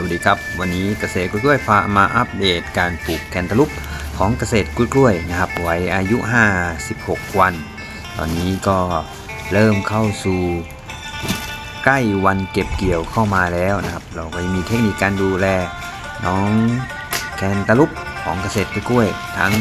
สวัสดีครับ วันนี้เกษตรกล้วยพามาอัปเดตการปลูกแคนตาลูปของเกษตรกล้วยนะครับไว้อายุ 56 วัน ตอนนี้ก็เริ่มเข้าสู่ใกล้วันเก็บเกี่ยวเข้ามาแล้วนะครับ เราก็มีเทคนิคการดูแลน้องแคนตาลูปของเกษตรกล้วย ทั้ง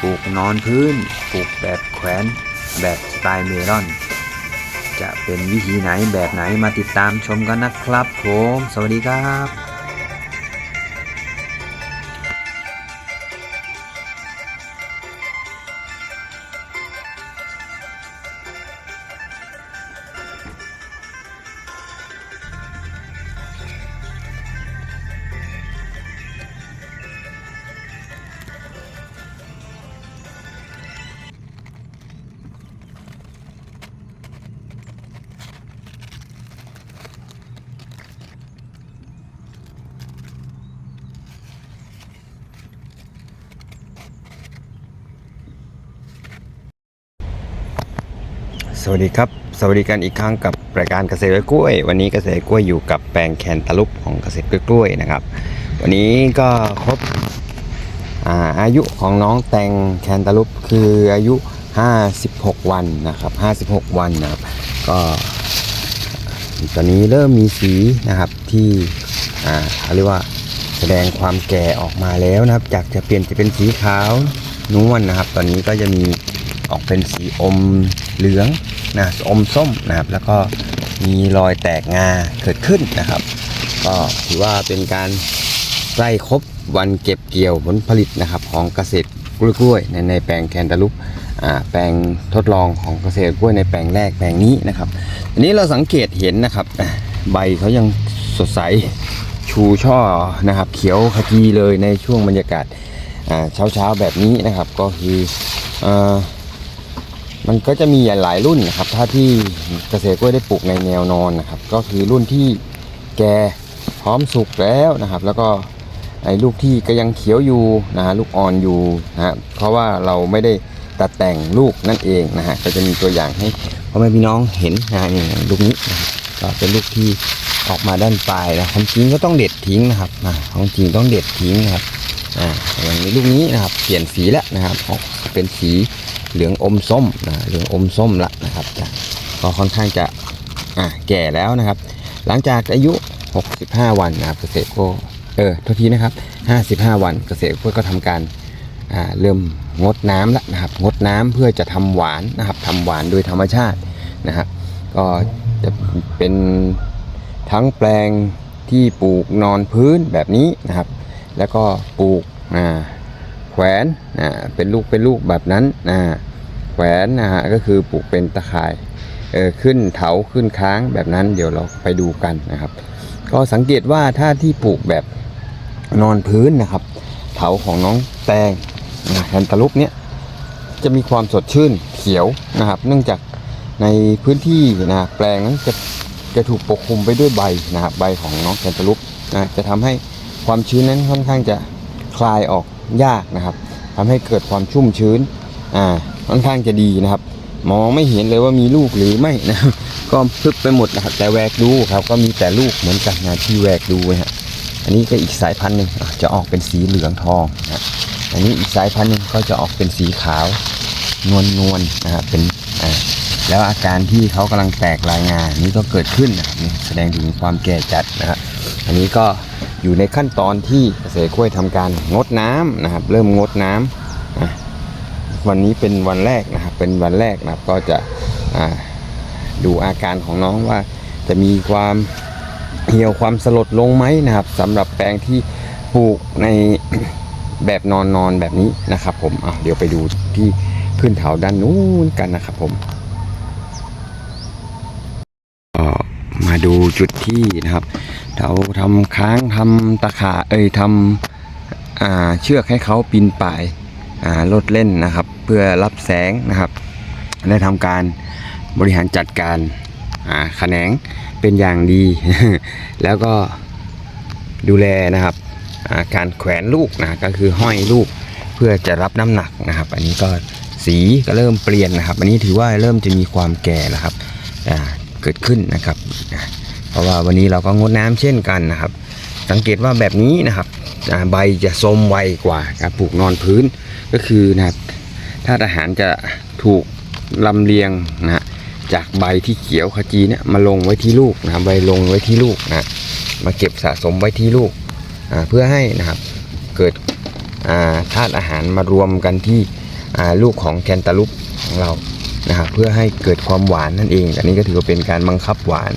ปลูกนอนพื้นปลูกแบบแขวนแบบสไตล์เมลอนจะเป็นวิธีไหนแบบไหนมาติดตามชมกันนะครับผม สวัสดีครับ สวัสดีครับ สวัสดีกันอีกครั้งกับรายการเกษตรกล้วย วันนี้เกษตรกล้วยอยู่กับแปลงแคนตาลูปของเกษตรกล้วยนะครับ วันนี้ก็ครบอาอายุของน้องแตงแคนตาลูปคืออายุ 56 วันนะครับ56 วันนะครับก็ตอนนี้เริ่มมีสีนะครับที่อ่าเขาเรียกว่าแสดงความแก่ออกมาแล้วนะครับ จากจะเปลี่ยนจะเป็นสีขาวนวลนะครับ ตอนนี้ก็จะมี ออกเป็นสีอมเหลืองนะอมส้มนะครับ แล้วก็มีรอยแตกงาเกิดขึ้นนะครับ ก็ถือว่าเป็นการใกล้ครบวันเก็บเกี่ยวผลผลิตนะครับของเกษตรกล้วยในในแปลงแคนตาลูปอ่าแปลงทดลองของเกษตรกล้วยในแปลงแรกแปลงนี้นะครับอันนี้เราสังเกตเห็นนะครับใบเขายังสดใสชูช่อนะครับ เขียวขจีเลยในช่วงบรรยากาศเช้าเช้าแบบนี้นะครับ ก็คืออ่า มันก็จะมีหลายรุ่นนะครับ ถ้าที่เกษตรกล้วยได้ปลูกในแนวนอนนะครับ ก็คือรุ่นที่แก่พร้อมสุกแล้วนะครับ แล้วก็ไอ้ลูกที่ก็ยังเขียวอยู่นะฮะลูกอ่อนอยู่นะฮะเพราะว่าเราไม่ได้ตัดแต่งลูกนั่นเองนะฮะก็จะมีตัวอย่างให้พ่อแม่พี่น้องเห็นนะฮะนี่ลูกนี้นก็เป็นลูกที่ออกมาด้านปลายนะความจริงก็ต้องเด็ดทิ้งนะครับอ่าของจริงต้องเด็ดทิ้งนะครับอ่าอย่างนี้ลูกนี้นะครับ เปลี่ยนสีแล้วนะครับออกเป็นสี เหลืองอมส้มนะเหลืองอมส้มละนะครับจะก็ค่อนข้างจะอะแก่แล้วนะครับ หลังจากอายุ 65 วันนะครับเกษตรก็เออโทษทีนะครับ 55 วันเกษตรก็ทำการอ่าเริ่มงดน้ำละนะครับงดน้ำเพื่อจะทำหวานนะครับทำหวานโดยธรรมชาตินะครับก็จะเป็นทั้งแปลงที่ปลูกนอนพื้นแบบนี้นะครับ แล้วก็ปลูกอ่า แขวนนะเป็นลูกเป็นลูกแบบนั้นนะแขวนนะฮะก็คือปลูกเป็นตะข่ายเออขึ้นเถาขึ้นค้างแบบนั้นเดี๋ยวเราไปดูกันนะครับ ก็สังเกตว่าถ้าที่ปลูกแบบนอนพื้นนะครับ เถาของน้องแตงนะแคนตาลูปเนี้ยจะมีความสดชื่นเขียวนะครับ เนื่องจากในพื้นที่นะแปลงนั้นจะจะถูกปกคลุมไปด้วยใบนะครับใบของน้องแคนตาลูปนะจะทำให้ความชื้นนั้นค่อนข้างจะคลายออก ยากนะครับทำให้เกิดความชุ่มชื้นอ่าค่อนข้างจะดีนะครับ มองไม่เห็นเลยว่ามีลูกหรือไม่นะก็พึบไปหมดนะครับแต่แวกดูครับก็มีแต่ลูกเหมือนกันนะที่แวกดูนะฮะอันนี้ก็อีกสายพันธุ์หนึ่งจะออกเป็นสีเหลืองทองนะอันนี้อีกสายพันธุ์หนึ่งก็จะออกเป็นสีขาวนวลนวลนะครับเป็นอ่าแล้วอาการที่เขากำลังแตกลายงานนี้ก็เกิดขึ้นนะครับนี่แสดงถึงความแก่จัดนะครับอันนี้ก็ อยู่ในขั้นตอนที่เกษตรกล้วยทำการงดน้ำนะครับ เริ่มงดน้ำอะวันนี้เป็นวันแรกนะครับ เป็นวันแรกนะครับก็จะดูอาการของน้องว่าจะมีความเหี่ยวความสลดลงไหมนะครับสำหรับแปลงที่ปลูกในแบบนอนนอนแบบนี้นะครับ ผมอะเดี๋ยวไปดูที่ขึ้นเถาด้านนู้นกันนะครับผมมาดูจุดที่นะครับ เราทำค้างทำตะขาเอ้ยทำเชือกให้เขาปีนป่ายลดเล่นนะครับ เพื่อรับแสงนะครับได้ทำการบริหารจัดการแขนงเป็นอย่างดี แล้วก็ดูแลนะครับาการแขวนลูกนะก็คือห้อยลูกเพื่อจะรับน้ำหนักนะครับ อันนี้ก็สีก็เริ่มเปลี่ยนนะครับ อันนี้ถือว่าเริ่มจะมีความแก่แล้วครับเกิดขึ้นนะครับ เพราะว่าวันนี้เราก็งดน้ำเช่นกันนะครับ สังเกตว่าแบบนี้นะครับใบจะส้มไวกว่าการปลูกนอนพื้นก็คือนะครับธาตุอาหารจะถูกลำเลียงนะจากใบที่เขียวขจีเนี่ยมาลงไว้ที่ลูกนะใบลงไว้ที่ลูกนะมาเก็บสะสมไว้ที่ลูกเพื่อให้นะครับเกิดธาตุอาหารมารวมกันที่ลูกของแคนตาลูปของเรานะครับเพื่อให้เกิดความหวานนั่นเอง อันนี้ก็ถือว่าเป็นการบังคับหวาน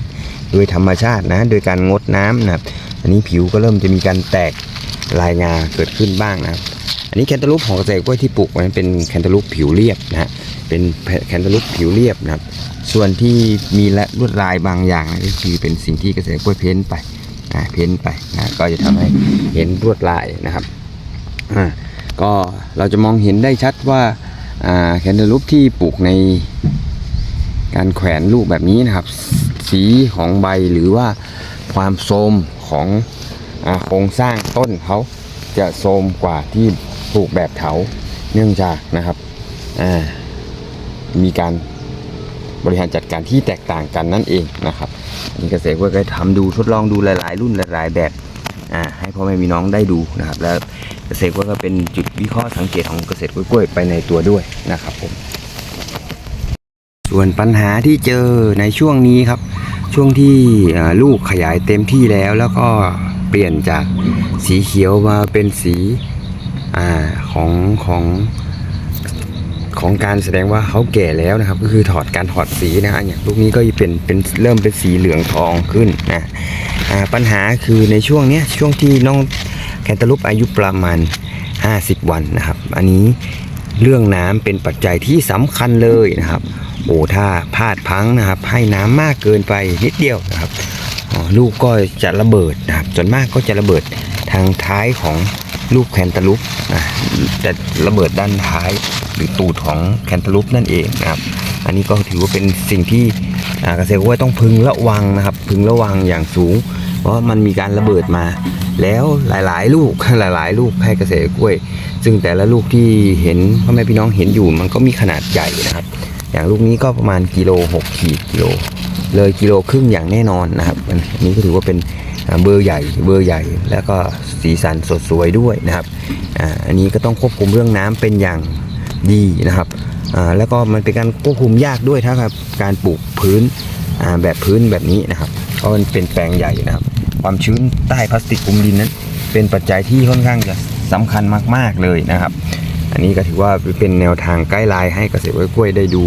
โดยธรรมชาตินะ โดยการงดน้ำนะครับ อันนี้ผิวก็เริ่มจะมีการแตกลายงาเกิดขึ้นบ้างนะครับ อันนี้แคนตาลูปของเกษตรกล้วยที่ปลูกไว้เป็นแคนตาลูปผิวเรียบนะฮะ เป็นแคนตาลูปผิวเรียบนะครับ ส่วนที่มีละลวดลายบางอย่างนะก็คือเป็นสิ่งที่เกษตรกล้วยเพ้นท์ไปอ่าเพ้นท์ไปนะก็จะทำให้เห็นลวดลายนะครับอ่าก็เราจะมองเห็นได้ชัดว่าอ่าแคนตาลูปที่ปลูกในการแขวนลูกแบบนี้นะครับ สีของใบหรือว่าความโทมของโครงสร้างต้นเขาจะโทมกว่าที่ปลูกแบบเถาเนื่องจากนะครับมีการบริหารจัดการที่แตกต่างกันนั่นเองนะครับอันนี้เกษตรกล้วยก็ทำดูทดลองดูหลาย ๆ รุ่นหลาย ๆ แบบให้พ่อแม่พี่น้องได้ดูนะครับ แล้วเกษตรก๋วยก็เป็นจุดวิเคราะห์สังเกตของเกษตรกล้วยไปในตัวด้วยนะครับผม ส่วนปัญหาที่เจอในช่วงนี้ครับ ช่วงที่ลูกขยายเต็มที่แล้วแล้วก็เปลี่ยนจากสีเขียวมาเป็นสีอของของของการแสดงว่าเขาแก่แล้วนะครับ ก็คือถอดการถอดสีนะฮะอย่างลูกนี้ก็เป็นเป็นเริ่มเป็นสีเหลืองทองขึ้นนะปัญหาคือในช่วงเนี้ยช่วงที่น้องแคนตาลูปอายุประมาณ 50 วันนะครับ อันนี้เรื่องน้ำเป็นปัจจัยที่สำคัญเลยนะครับ โอ้ถ้าพลาดพังนะครับ ให้น้ำมากเกินไปนิดเดียวนะครับลูกก็จะระเบิดนะครับส่วนมากก็จะระเบิดทางท้ายของลูกแคนตาลูปนะจะระเบิดด้านท้ายหรือตูดของแคนตาลูปนั่นเองนะครับ อันนี้ก็ถือว่าเป็นสิ่งที่เกษตรกล้วยต้องพึงระวังนะครับ พึงระวังอย่างสูง เพราะมันมีการระเบิดมา แล้วหลาย ๆ ลูกหลาย ๆ ลูกให้เกษตรกล้วย ซึ่งแต่ละลูกที่เห็นพ่อแม่พี่น้องเห็นอยู่มันก็มีขนาดใหญ่นะครับ อย่างลูกนี้ก็ประมาณกิโล6ขีดกิโล เลยกิโลครึ่งอย่างแน่นอนนะครับอันนี้ก็ถือว่าเป็นเบอร์ใหญ่เบอร์ใหญ่ แล้วก็สีสันสดสวยด้วยนะครับอันนี้ก็ต้องควบคุมเรื่องน้ำเป็นอย่างดีนะครับแล้วก็มันเป็นการควบคุมยากด้วยถ้าครับการปลูกพื้นแบบพื้นแบบนี้นะครับเพราะมันเป็นแปลงใหญ่นะครับ ความชื้นใต้พลาสติกคลุมดินนั้น เป็นปัจจัยที่ค่อนข้างจะสำคัญมาก ๆเลยนะครับ อันนี้ก็ถือว่าเป็นแนวทางใกล้ไลน์ให้เกษตรกล้วยได้ดู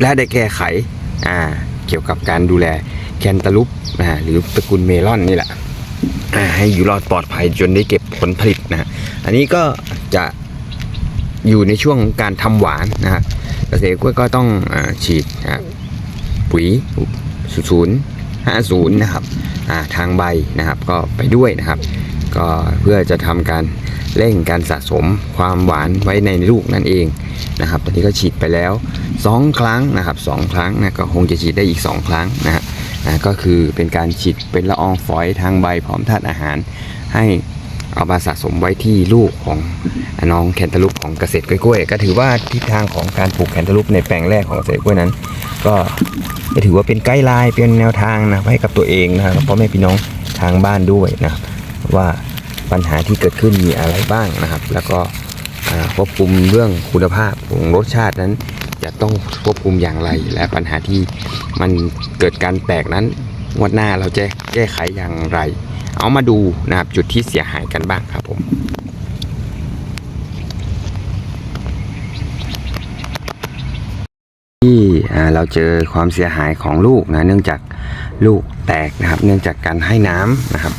และได้แก้ไขอ่าเกี่ยวกับการดูแลแคนตาลูปอ่าหรือตระกูลเมลอนนี่แหละอ่าให้อยู่รอดปลอดภัยจนได้เก็บผลผลิตนะอันนี้ก็จะอยู่ในช่วงของการทำหวานนะฮะเกษตรกล้วยก็ต้องอฉีดปุ๋ยศูนย์ห้าศูนย์นะครับทางใบนะครับก็ไปด้วยนะครับ ก็เพื่อจะทำการเร่งการสะสมความหวานไว้ในลูกนั่นเองนะครับตอนนี้ก็ฉีดไปแล้ว 2 ครั้งนะครับสองครั้งนะก็คงจะฉีดได้อีก 2 ครั้งนะฮะก็คือเป็นการฉีดเป็นละอองฝอยทางใบพร้อมธาตุอาหาร ให้เอามาสะสมไว้ที่ลูกของน้องแคนตาลูปของเกษตรกล้วยก็ถือว่าทิศทางของการปลูกแคนตาลูปในแปลงแรกของเกษตรกล้วยนั้น ก็ก็ถือว่าเป็นไกด์ไลน์เป็นแนวทางนะให้กับตัวเองนะครับพ่อแม่พี่น้องทางบ้านด้วยนะครับ ว่าปัญหาที่เกิดขึ้นมีอะไรบ้างนะครับ แล้วก็ควบคุมเรื่องคุณภาพของรสชาตินั้น จะต้องควบคุมอย่างไร และปัญหาที่มันเกิดการแตกนั้นงวดหน้าเราจะแก้ไขอย่างไร เอามาดูนะครับจุดที่เสียหายกันบ้างครับผมที่เราเจอความเสียหายของลูกนะเนื่องจากลูกแตกนะครับ เนื่องจากการให้น้ำนะครับ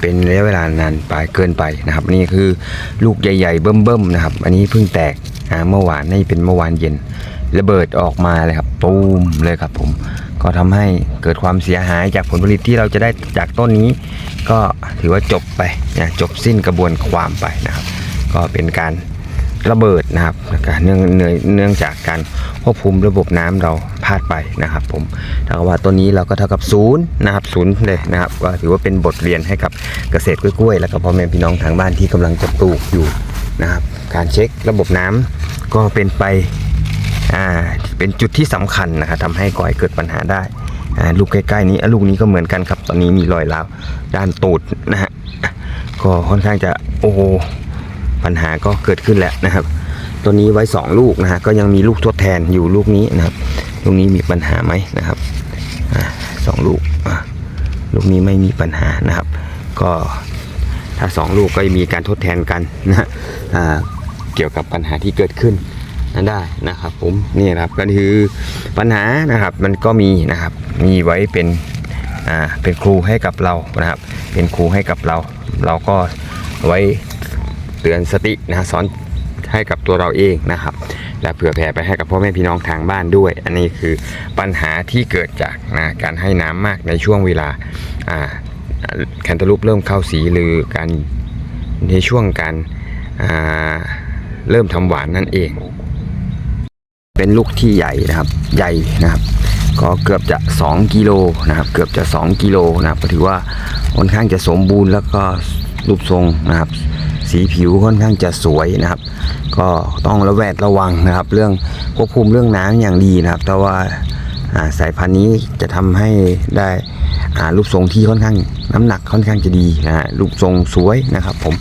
เป็นระยะเวลานานไปเกินไปนะครับ นี่คือลูกใหญ่ๆ เบิ่มๆนะครับ อันนี้เพิ่งแตกเมื่อวานนี่เป็นเมื่อวานเย็นระเบิดออกมาเลยครับตูมเลยครับผมก็ทำให้เกิดความเสียหายจากผลผลิตที่เราจะได้จากต้นนี้ ก็ถือว่าจบไปนะจบสิ้นกระบวนความไปนะครับ ก็เป็นการระเบิดนะครับเนื่องเนื่องจากการควบคุมระบบน้ำเราาดไปนะครับ ผมถ้าว่าต้นนี้เราก็เท่ากับศูนย์นะครับศูนย์เลยนะครับก็ถือว่าเป็นบทเรียนให้กับเกษตรกล้วยๆ แล้วก็พ่อแม่พี่น้องทางบ้านที่กำลังจะปลูกอยู่นะครับการเช็คระบบน้ำก็เป็นไปอ่าเป็นจุดที่สำคัญนะครับทำให้ก่อให้เกิดปัญหาได้ลูกใกล้ๆนี้ลูกนี้ก็เหมือนกันครับ ตอนนี้มีรอยร้าวด้านตูดนะฮะก็ค่อนข้างจะโอ้ปัญหาก็เกิดขึ้นแหล้วนะครับ ตัวนี้ไว้สองลูกนะฮะก็ยังมีลูกทดแทนอยู่ลูกนี้นะครับ ลูกนี้มีปัญหาไหมนะครับอสองลูกลูกนี้ไม่มีปัญหานะครับ ก็ถ้าสองลูกก็มีการทดแทนกันนะเกี่ยวกับปัญหาที่เกิดขึ้นนั้นได้นะครับผมนี่นะครับก็คือปัญหานะครับมันก็มีนะครับมีไว้เป็นอ่าเป็นครูให้กับเรานะครับ เป็นครูให้กับเรา เราก็ไว้เตือนสตินะสอนให้กับตัวเราเองนะครับ และเผื่อแผ่ไปให้กับพ่อแม่พี่น้องทางบ้านด้วย อันนี้คือปัญหาที่เกิดจากนะการให้น้ำมากในช่วงเวลาแคนตาลูปเริ่มเข้าสีหรือการในช่วงการเริ่มทำหวานนั่นเอง เป็นลูกที่ใหญ่นะครับใหญ่นะครับก็เกือบจะ 2 กิโลนะครับ เกือบจะ 2 กิโลนะครับก็ถือว่าค่อนข้างจะสมบูรณ์แล้วก็รูปทรงนะครับ สีผิวค่อนข้างจะสวยนะครับ ก็ต้องระแวดระวังนะครับ เรื่องควบคุมเรื่องน้ำอย่างดีนะครับแต่ว่าอ่าสายพันธุ์นี้จะทำให้ได้รูปทรงที่ค่อนข้างน้ำหนักค่อนข้างจะดีนะฮะรูปทรงสวยนะครับ ผม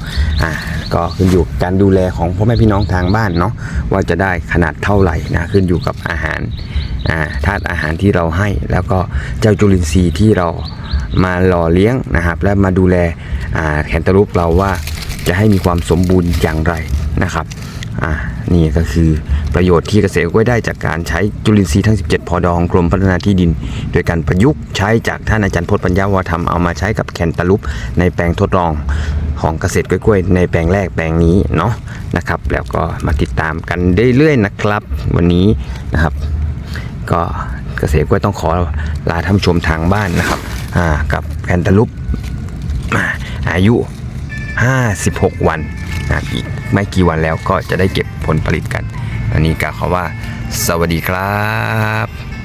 อ่าก็ขึ้นอยู่การดูแลของพ่อแม่พี่น้องทางบ้านเนาะว่าจะได้ขนาดเท่าไหร่นะขึ้นอยู่กับอาหารอ่าธาตุอาหารที่เราให้ แล้วก็เจ้าจุลินทรีย์ที่เรามาหล่อเลี้ยงนะครับ และมาดูแลแคนตาลูปเราว่า จะให้มีความสมบูรณ์อย่างไรนะครับอ่านี่ก็คือประโยชน์ที่เกษตรกล้วยได้จากการใช้จุลินทรีย์ทั้ง 17 พอดองกรมพัฒนาที่ดิน โดยการประยุกต์ใช้จากท่านอาจารย์พจน์ปัญญาวธรรมเอามาใช้กับแคนตาลูปในแปลงทดลองของเกษตรกล้วยในแปลงแรกแปลงนี้เนาะนะครับ แล้วก็มาติดตามกันเรื่อยๆนะครับ วันนี้นะครับ ก็เกษตรกล้วยต้องขอลาท่านชมทางบ้านนะครับอ่ากับแคนตาลูปอ่าอายุ 56 วันนะครับอีกไม่กี่วันแล้วก็จะได้เก็บผลผลิตกัน อันนี้กล่าวคำว่า สวัสดีครับ